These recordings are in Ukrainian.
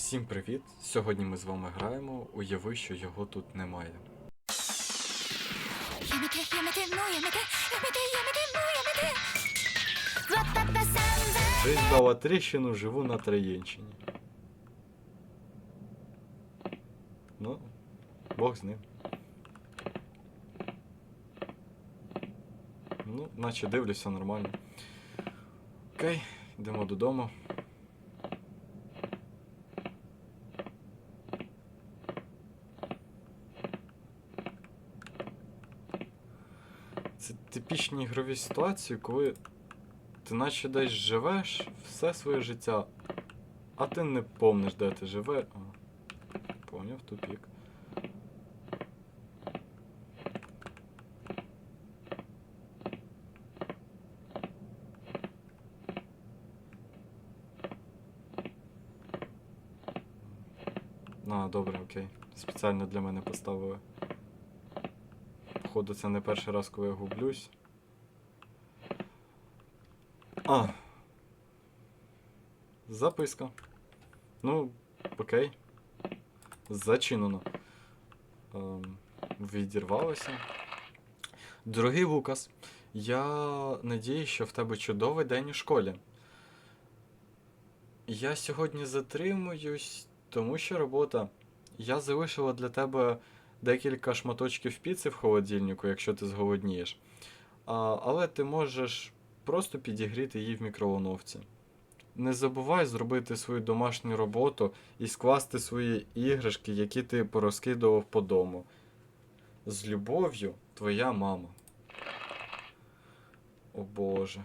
Всім привіт! Сьогодні ми з вами граємо. Уяви, що його тут немає. Жизнь дала тріщину, живу на Троєнщині. Ну, Бог з ним. Ну, наче дивлюся нормально. Окей, йдемо додому. Типічні ігрові ситуації, коли ти наче десь живеш все своє життя, а ти не помниш, де ти живе. А, поняв, тупік. А, добре, окей. Спеціально для мене поставили. Походу, це не перший раз, коли я гублюсь. А. Записка. Ну, окей. Зачинено. Ем, відірвалося. Дорогий Лукас, я надію, що в тебе чудовий день у школі. Я сьогодні затримуюсь, тому що робота. Я залишила для тебе декілька шматочків піци в холодильнику, якщо ти зголоднієш. А, але ти можеш просто підігріти її в мікроволновці. Не забувай зробити свою домашню роботу і скласти свої іграшки, які ти порозкидував по дому. З любов'ю, твоя мама. О Боже.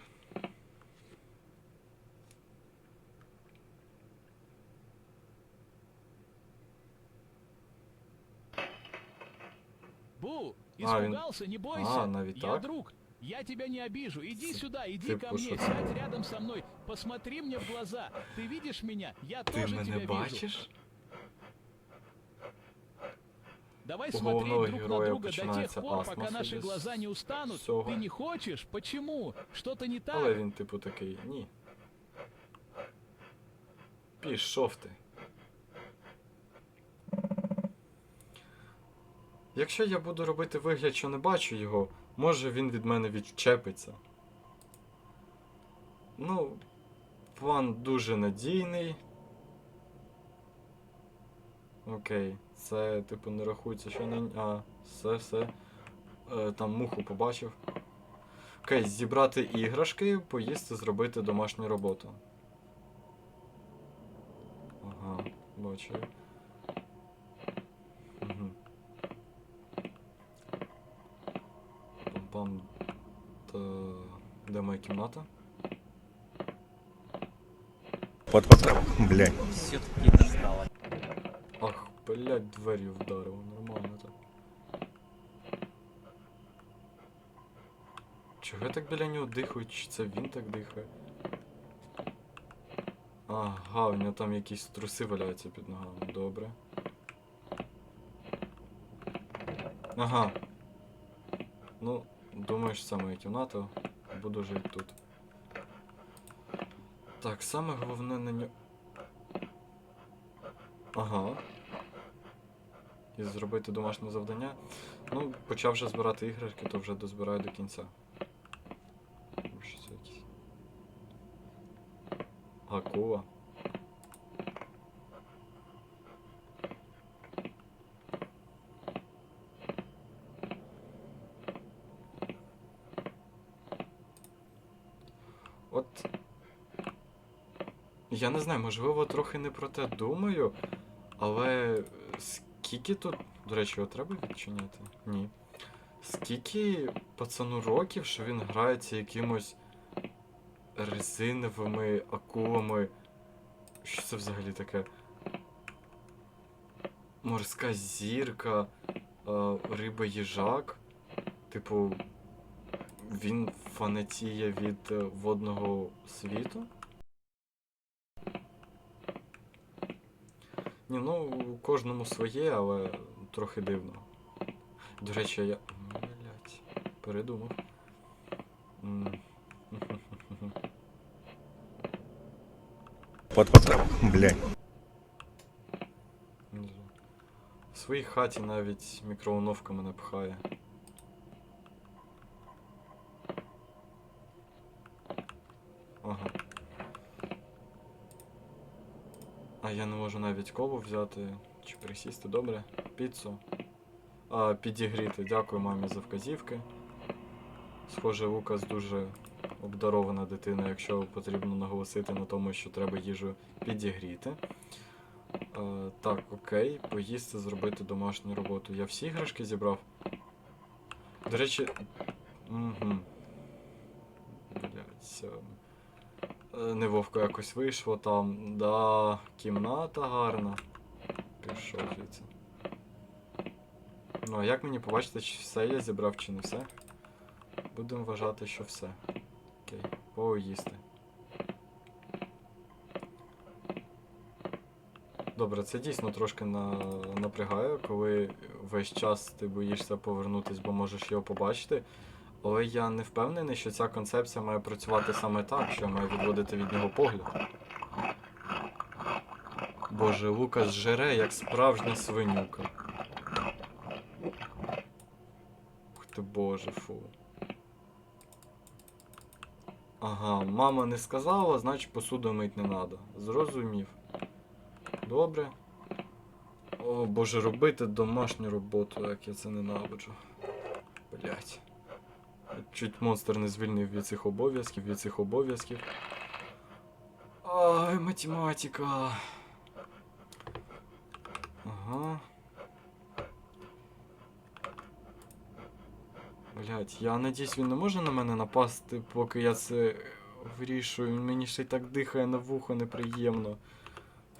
Бу, А, він- испугался, не бойся. А, навіть я так? друг. Я тебя не обижу. Иди Ты- сюда, иди ты ко мне, пошутил. сядь рядом со мной. Посмотри мне в глаза. Ты видишь меня? Я Ти тоже мене тебя вижу. бачиш? Давай У смотреть головного друг на героя друга до тех починається пор, астма, пока наши судя з глаза не устанут. всього. Ты не хочешь? Почему? Что-то не так? Але він, типу, такий, ні. Пішов ти. Якщо я буду робити вигляд, що не бачу його, може він від мене відчепиться. Ну, план дуже надійний. Окей, це, типу, не рахується, що не. А, все, все. Е, там муху побачив. Окей, зібрати іграшки, поїсти, зробити домашню роботу. Ага, бачу. Угу. Пам. Та... Де моя кімната? Вот, вот, блядь. Все-таки достало. Ах, блядь, двері вдарило, нормально так. Чого я так біля нього дихаю? Чи це він так дихає? Ага, у нього там якісь труси валяються під ногами, добре. Ага. Ну, це моя кімната. Буду жити тут. Так, саме головне на нього. Ага. І зробити домашнє завдання. Ну, почав вже збирати іграшки, то вже дозбираю до кінця. Що це якісь? Акула. Я не знаю, можливо, трохи не про те думаю, але скільки тут. До речі, його треба відчиняти? Ні. Скільки пацану років, що він грається якимось резиновими акулами. Що це взагалі таке? Морська зірка, риба їжак. Типу, він фанатіє від е, водного світу. Ні, ну кожному своє, але трохи дивно. До речі, я... Блять, передумав. Блять. В своїй хаті навіть мікроволновка напхає. пхає. Я не можу навіть колу взяти чи присісти, добре? Піцу. А, підігріти. Дякую мамі за вказівки. Схоже, Лукас дуже обдарована дитина, якщо потрібно наголосити на тому, що треба їжу підігріти. Е, так, окей, поїсти, зробити домашню роботу. Я всі іграшки зібрав. До речі. Угу. Блять. Е, невовко якось вийшло там. Да, кімната гарна. Пішов звідси. Ну, а як мені побачити, чи все я зібрав, чи не все? Будемо вважати, що все. Окей, поїсти. Добре, це дійсно трошки на... напрягає, коли весь час ти боїшся повернутись, бо можеш його побачити. Але я не впевнений, що ця концепція має працювати саме так, що я маю відводити від нього погляд. Боже, Лукас жере, як справжня свинюка. Ух ти боже, фу. Ага, мама не сказала, значить посуду мить не треба. Зрозумів. Добре. О, боже, робити домашню роботу, як я це ненавиджу. Блять. Чуть монстр не звільнив від цих обов'язків, від цих обов'язків. Ай, математика. Ага. Блять, я надіюсь, він не може на мене напасти, поки я це вирішую. Він мені ще й так дихає на вухо неприємно.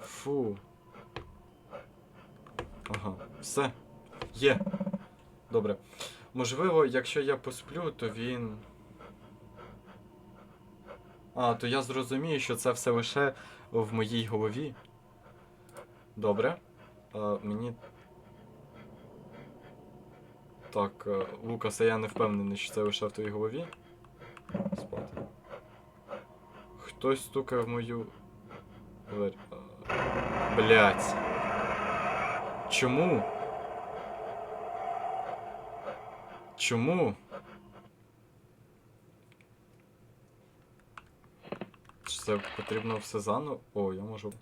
Фу. Ага, все. Є. Добре. Можливо, якщо я посплю, то він. А, то я зрозумію, що це все лише в моїй голові. Добре. А, мені. Так, е, Лукаса, я не впевнений, що це лише в твоїй голові. Спати. Хтось стукає в мою. Блять. Чому? Чому? Чи Це потрібно все заново? О, я можу.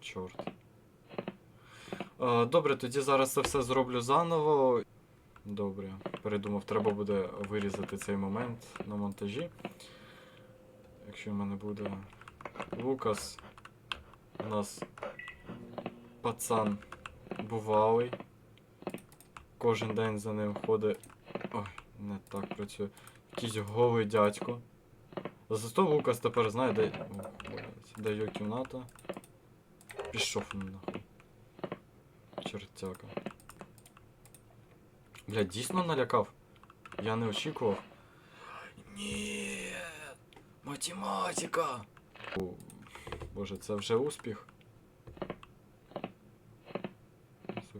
Чорт. Добре, тоді зараз це все зроблю заново. Добре, передумав, треба буде вирізати цей момент на монтажі. Якщо в мене буде Лукас. У нас пацан бувалий. Кожен день за ним ходить. Ой, не так працює. Якийсь голий дядько. Зато Лукас тепер знає, де. Де його кімната. Пішов нахуй. Чертяка. Блядь, дійсно налякав? Я не очікував. Ні. Математика. Боже, це вже успіх.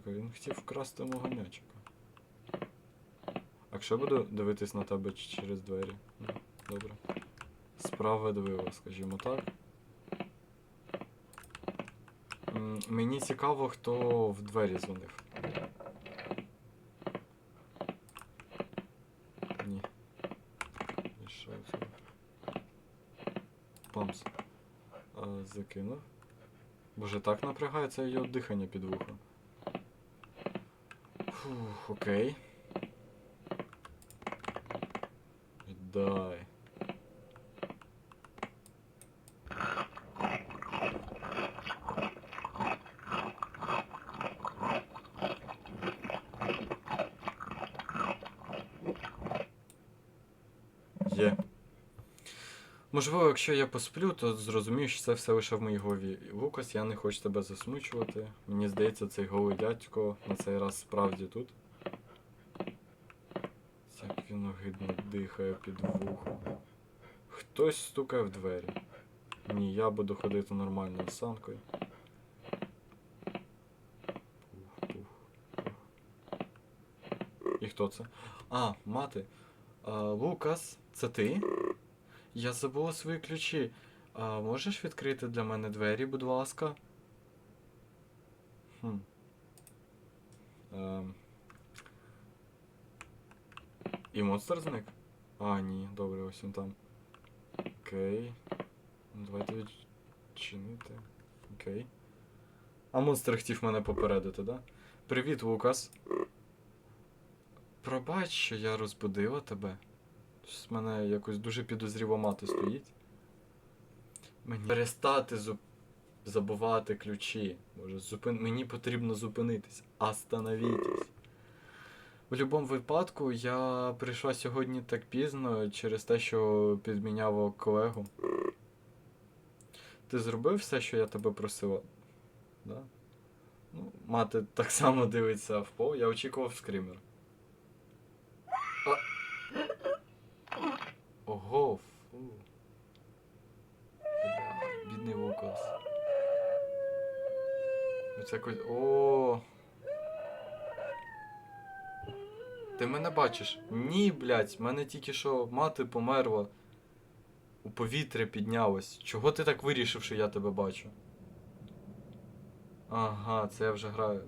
Сука, він хотів вкрасти мого м'ячика. А якщо буду дивитись на тебе через двері? Ну, добре. Справедливо, скажімо так. Мені цікаво, хто в двері дзвонив. Ні. Памс. Закинув. Боже, так напрягається його дихання під вухом. Фух, окей. Дай. Можливо, якщо я посплю, то зрозумію, що це все лише в моїй голові. Лукас, я не хочу тебе засмучувати. Мені здається, цей голий дядько на цей раз справді тут. Як він огидно дихає під вухом. Хтось стукає в двері. Ні, я буду ходити нормально осанкою. Пух, пух, пух. І хто це? А, мати. А, Лукас, це ти? Я забула свої ключі. А можеш відкрити для мене двері, будь ласка? Хм. Ем. І монстр зник? А, ні, добре, ось він там. Окей. Ну, Давайте відчинити. Окей. А монстр хотів мене попередити, да? Привіт, Лукас. Пробач, що я розбудила тебе. Щось в мене якось дуже підозріво мати стоїть. Мені перестати зуп... забувати ключі. Може, зупин... мені потрібно зупинитись. Остановітесь. У будь-якому випадку я прийшла сьогодні так пізно через те, що підміняла колегу. Ти зробив все, що я тебе просила? Да? Ну, мати так само дивиться в пол. Я очікував скример. А... Ого, фу. Бля, бідний Лукас. Це якось. О. Ти мене бачиш? Ні, блядь, мене тільки що мати померла. У повітря піднялась. Чого ти так вирішив, що я тебе бачу? Ага, це я вже граю.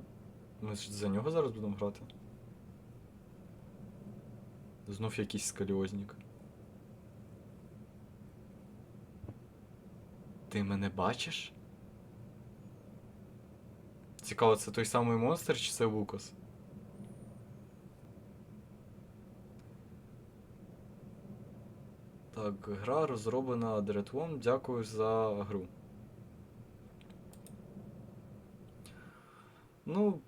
Ми ж за нього зараз будемо грати. Знов якийсь скаліознік. Ти мене бачиш? Цікаво, це той самий монстр чи це Лукас? Так, гра розроблена Dreadwon. Дякую за гру. Ну,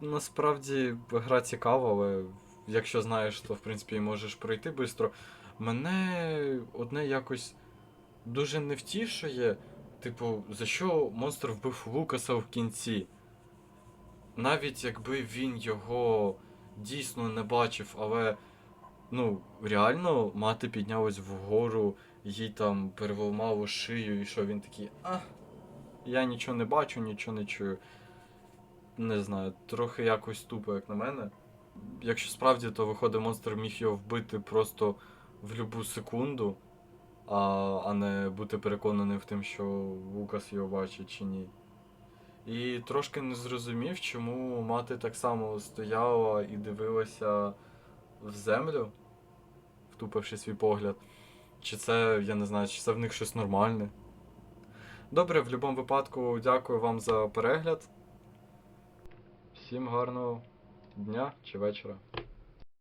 насправді гра цікава, але якщо знаєш, то в принципі можеш пройти швидко. Мене одне якось дуже не втішує. Типу, за що монстр вбив Лукаса в кінці? Навіть якби він його дійсно не бачив, але ну, реально мати піднялась вгору, їй там переламало шию, і що він такий, а, я нічого не бачу, нічого не чую. Не знаю, трохи якось тупо, як на мене. Якщо справді, то виходить, монстр міг його вбити просто в будь-яку секунду, а, а не бути переконаним в тим, що Лукас його бачить чи ні. І трошки не зрозумів, чому мати так само стояла і дивилася в землю, втупивши свій погляд. Чи це, я не знаю, чи це в них щось нормальне. Добре, в будь-якому випадку, дякую вам за перегляд. Всім гарного дня чи вечора.